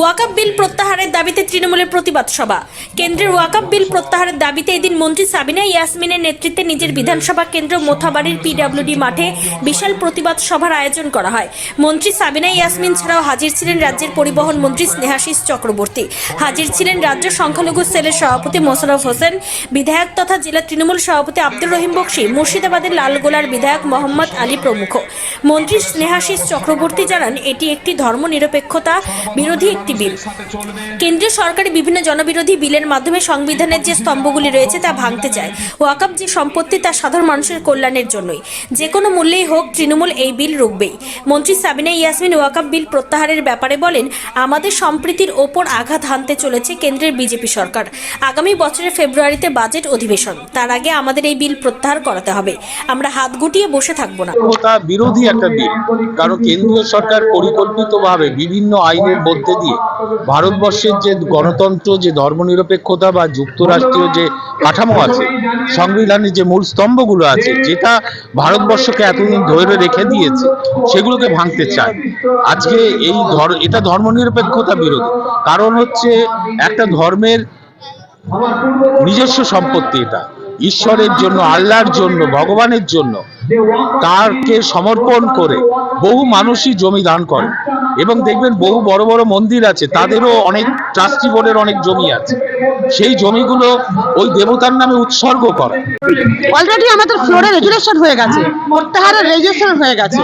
ওয়াকাপ বিল প্রত্যাহারের দাবিতে তৃণমূলের প্রতিবাদ সভা। কেন্দ্রের ওয়াকাপ বিল প্রত্যাহারের দাবিতে এদিন মন্ত্রী সাবিনা ইয়াসমিনের নেতৃত্বে নিজের বিধানসভা কেন্দ্র মোথাবাড়ির পিডব্লিউডি মাঠে বিশাল প্রতিবাদ সভার আয়োজন করা হয়। মন্ত্রী সাবিনা ইয়াসমিন ছাড়াও হাজির ছিলেন রাজ্যের পরিবহন মন্ত্রী স্নেহাশিস চক্রবর্তী। হাজির ছিলেন রাজ্য সংখ্যালঘু সেলের সভাপতি মোশাররফ হোসেন, বিধায়ক তথা জেলা তৃণমূল সভাপতি আব্দুর রহিম বক্সি, মুর্শিদাবাদের লালগোলার বিধায়ক মোহাম্মদ আলী প্রমুখ। মন্ত্রী স্নেহাশিস চক্রবর্তী জানান, এটি একটি ধর্মনিরপেক্ষতা, বিরোধী বিল। কেন্দ্রীয় সরকারি বিভিন্ন জনবিরোধী বিলের মাধ্যমে সংবিধানের যে স্তম্ভগুলি রয়েছে তা ভাঙতে চায়। ওয়াকাপ যে সম্পত্তি তা সাধারণ মানুষের কল্যাণের জন্যই। যে কোনো মূল্যেই হোক তৃণমূল এই বিল রুখবেই। মন্ত্রী সাবিনা ইয়াসমিন ওয়াকাপ বিল প্রত্যাহারের ব্যাপারে বলেন, আমাদের সম্প্রীতির ওপর আঘাত হানতে চলেছে কেন্দ্রের বিজেপি সরকার। আগামী বছরের ফেব্রুয়ারিতে বাজেট অধিবেশন। তার আগে আমাদের এই বিল প্রত্যাহার করাতে হবে। আমরা হাত গুটিয়ে বসে থাকব না। বিরোধী একটা বিল। কারণ কেন্দ্রীয় সরকার পরিকল্পিতভাবে বিভিন্ন আইনের মধ্যে দিয়ে ভারতবর্ষের যে গণতন্ত্র, যে ধর্মনিরপেক্ষতা বা যুক্তরাষ্ট্রীয় যে কাঠামো আছে, সংবিধানের যে মূল স্তম্ভগুলো আছে, যেটা ভারতবর্ষকে এতদিন ধরে রেখে দিয়েছে, সেগুলোকে ভাঙতে চায়। আজকে এই ধর, এটা ধর্মনিরপেক্ষতা বিরোধী। কারণ হচ্ছে একটা ধর্মের নিজস্ব সম্পত্তি এটা। ঈশ্বরের জন্য, আল্লাহর জন্য, ভগবানের জন্য, তারকে সমর্পণ করে বহু মানুষই জমি দান করে। এবং দেখবেন বহু বড় বড় মন্দির আছে তাদেরও অনেক ট্রাস্টি বোর্ডের অনেক জমি আছে। সেই জমিগুলো ওই দেবতার নামে উৎসর্গ করে। অলরেডি আমাদের ফ্লোরে রেজুলেশন হয়ে গেছে প্রত্যাহারের রেজুলেশন হয়ে গেছে।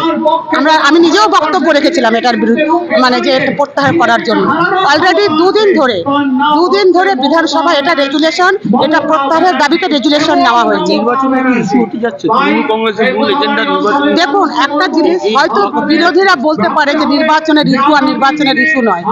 আমরা আমি নিজেও বক্তব্য রেখেছিলাম এটার বিরুদ্ধে মানে যে এটা প্রত্যাহার করার জন্য। অলরেডি দুদিন ধরে দুদিন ধরে বিধানসভায় এটা রেজুলেশন এটা প্রত্যাহারের দাবিতে রেজুলেশন নেওয়া হয়েছে। নির্বাচন। দেখুন একটা জিনিস হয়তো বিরোধীরা বলতে পারে যে নির্বাচনের ইস্যু আর নির্বাচনের ইস্যু নয়।